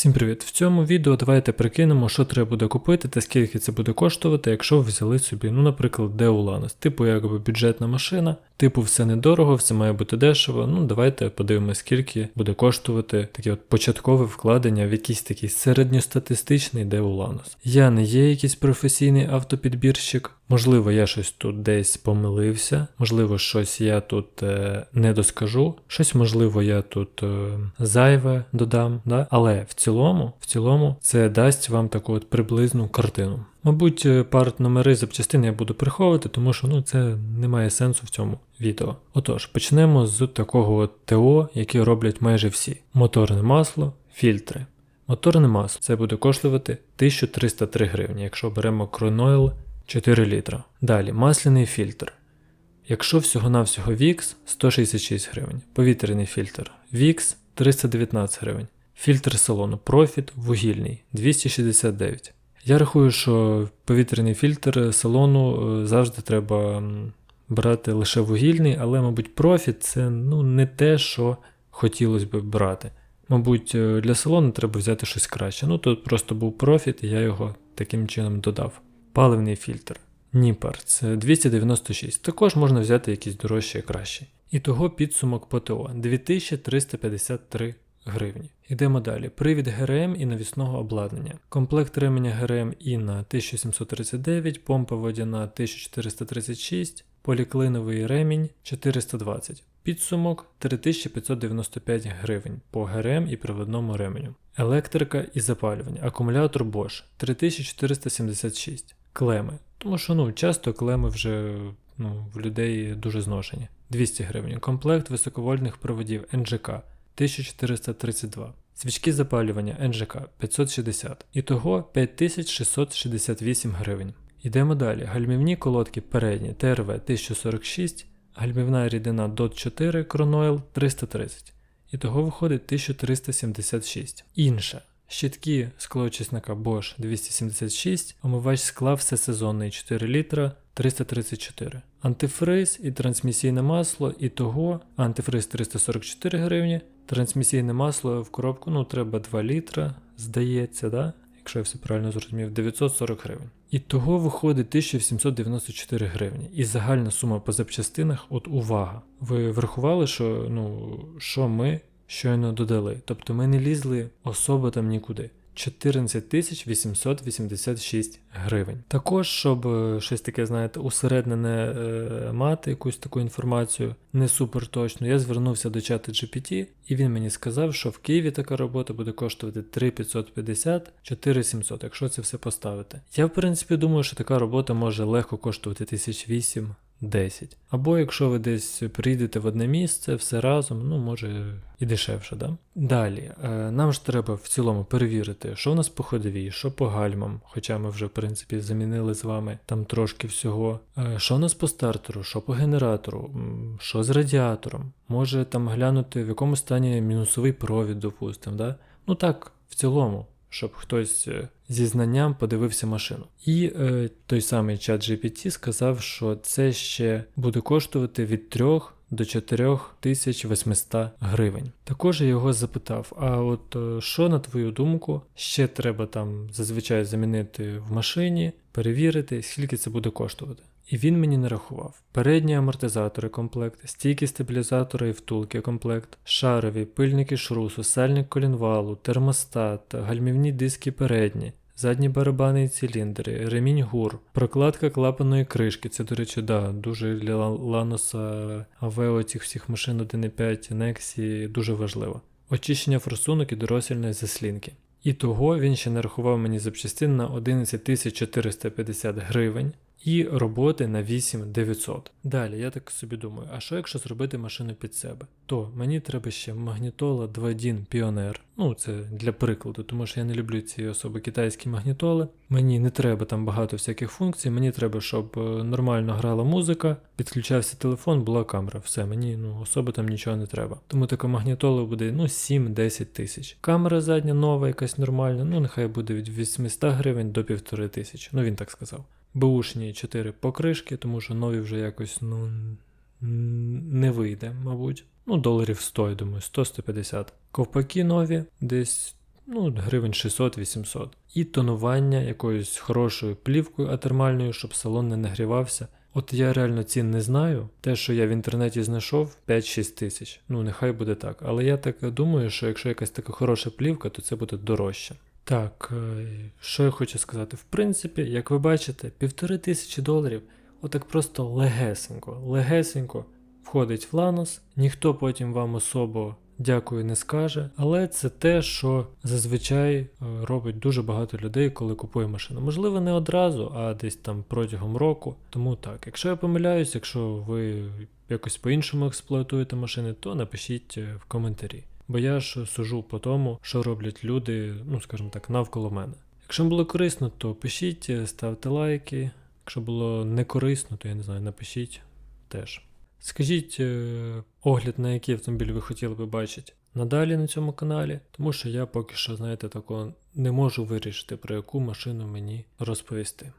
Всім привіт! В цьому відео давайте прикинемо, що треба буде купити та скільки це буде коштувати, якщо взяли собі, ну, наприклад, Деуланос. Типу, якби бюджетна машина, типу, все недорого, все має бути дешево. Ну, давайте подивимося, скільки буде коштувати таке от початкове вкладення в якийсь такий середньостатистичний Деуланос. Я не є якийсь професійний автопідбірщик. Можливо, я щось тут десь помилився, можливо, щось я тут е, не доскажу, щось, можливо, я тут е, зайве додам, да? але в цілому, в цілому це дасть вам таку от приблизну картину. Мабуть, е, парт номери запчастин я буду приховувати, тому що ну, це не має сенсу в цьому відео. Отож, почнемо з такого от ТО, яке роблять майже всі: моторне масло, фільтри. Моторне масло це буде коштувати 1303 гривні, якщо беремо Cronoil 4 літра. Далі масляний фільтр. Якщо всього-навсього VIX 166 гривень, повітряний фільтр VIX 319 гривень, фільтр салону Profit вугільний 269. Я рахую, що повітряний фільтр салону е, завжди треба брати лише вугільний, але, мабуть, Profit це ну, не те, що хотілося б брати. Мабуть, е, для салону треба взяти щось краще. Ну тут просто був Profit, і я його таким чином додав. Паливний фільтр. Ніпер це 296. Також можна взяти якісь дорожчі і кращі. І того підсумок по ТО 2353 гривні. Йдемо далі. Привід ГРМ і навісного обладнання. Комплект ременя ГРМ Інна 1739, помпа водяна 1436, поліклиновий ремінь 420. Підсумок 3595 гривень по ГРМ і приводному ременю. Електрика і запалювання. Акумулятор Bosch 3476. Клеми. Тому що ну, часто клеми вже ну, в людей дуже зношені. 200 гривень. Комплект високовольтних проводів НЖК 1432. Свічки запалювання НЖК 560. Ітого 5668 гривень. Йдемо далі. Гальмівні колодки передні ТРВ 1046, гальмівна рідина DOT 4 Cronoil 330. Ітого виходить 1376. Інше. Щитки склоочисника Bosch 276, омивач скла всесезонний 4 літра 334. Антифриз і трансмісійне масло, і того антифриз 344 гривні, трансмісійне масло в коробку ну треба 2 літра, здається, да? якщо я все правильно зрозумів, 940 гривень. І того виходить 1794 гривні. І загальна сума по запчастинах, от увага. Ви врахували, що ну, що ми щойно додали. Тобто ми не лізли особо там нікуди. 14 886 гривень. Також, щоб е, щось таке, знаєте, усереднене е, мати якусь таку інформацію, не супер точно, я звернувся до чату GPT, і він мені сказав, що в Києві така робота буде коштувати 3550 4700, якщо це все поставити. Я, в принципі, думаю, що така робота може легко коштувати 1008 10. Або якщо ви десь прийдете в одне місце, все разом, ну може і дешевше, да? Далі, е, нам ж треба в цілому перевірити, що в нас по ходовій, що по гальмам, хоча ми вже в принципі замінили з вами там трошки всього. Е, що у нас по стартеру, що по генератору, що з радіатором, може там глянути в якому стані мінусовий провід, допустимо, да? Ну так, в цілому щоб хтось е, зі знанням подивився машину. І е, той самий чат GPT сказав, що це ще буде коштувати від 3 до 4800 гривень. Також я його запитав: а от е, що, на твою думку, ще треба там зазвичай замінити в машині, перевірити, скільки це буде коштувати? І він мені нарахував. Передні амортизатори комплект, стійки стабілізатори і втулки комплект, шарові, пильники шрусу, сальник колінвалу, термостат, гальмівні диски передні, задні барабани і циліндри, ремінь гур, прокладка клапаної кришки. Це, до речі, да, дуже для Ланоса Авео цих всіх машин 1.5 Nexi дуже важливо. Очищення форсунок і доросільної заслінки. І того він ще нарахував мені запчастин на 11 450 гривень і роботи на 8900. Далі я так собі думаю, а що якщо зробити машину під себе? То мені треба ще магнітола 2DIN Pioneer. Ну, це для прикладу, тому що я не люблю ці особи китайські магнітоли. Мені не треба там багато всяких функцій, мені треба, щоб е, нормально грала музика, підключався телефон, була камера. Все, мені ну, особо там нічого не треба. Тому така магнітола буде ну 7-10 тисяч. Камера задня нова, якась нормальна, ну нехай буде від 800 гривень до 1500. Ну він так сказав. Бушні 4 покришки, тому що нові вже якось ну, не вийде, мабуть. Ну, доларів 100, я думаю, 100-150. Ковпаки нові, десь ну, гривень 600-800. І тонування якоюсь хорошою плівкою атермальною, щоб салон не нагрівався. От я реально цін не знаю. Те, що я в інтернеті знайшов, 5-6 тисяч. Ну, нехай буде так. Але я так думаю, що якщо якась така хороша плівка, то це буде дорожче. Так, е, що я хочу сказати? В принципі, як ви бачите, півтори тисячі доларів, отак просто легесенько, легесенько входить в Ланос, ніхто потім вам особо дякую не скаже, але це те, що зазвичай е, робить дуже багато людей, коли купує машину. Можливо, не одразу, а десь там протягом року. Тому так, якщо я помиляюсь, якщо ви якось по-іншому експлуатуєте машини, то напишіть е, в коментарі. Бо я ж сужу по тому, що роблять люди, ну скажімо так, навколо мене. Якщо було корисно, то пишіть, ставте лайки. Якщо було не корисно, то я не знаю, напишіть теж. Скажіть е, огляд, на який автомобіль ви хотіли би бачити надалі на цьому каналі, тому що я поки що, знаєте, такого не можу вирішити, про яку машину мені розповісти.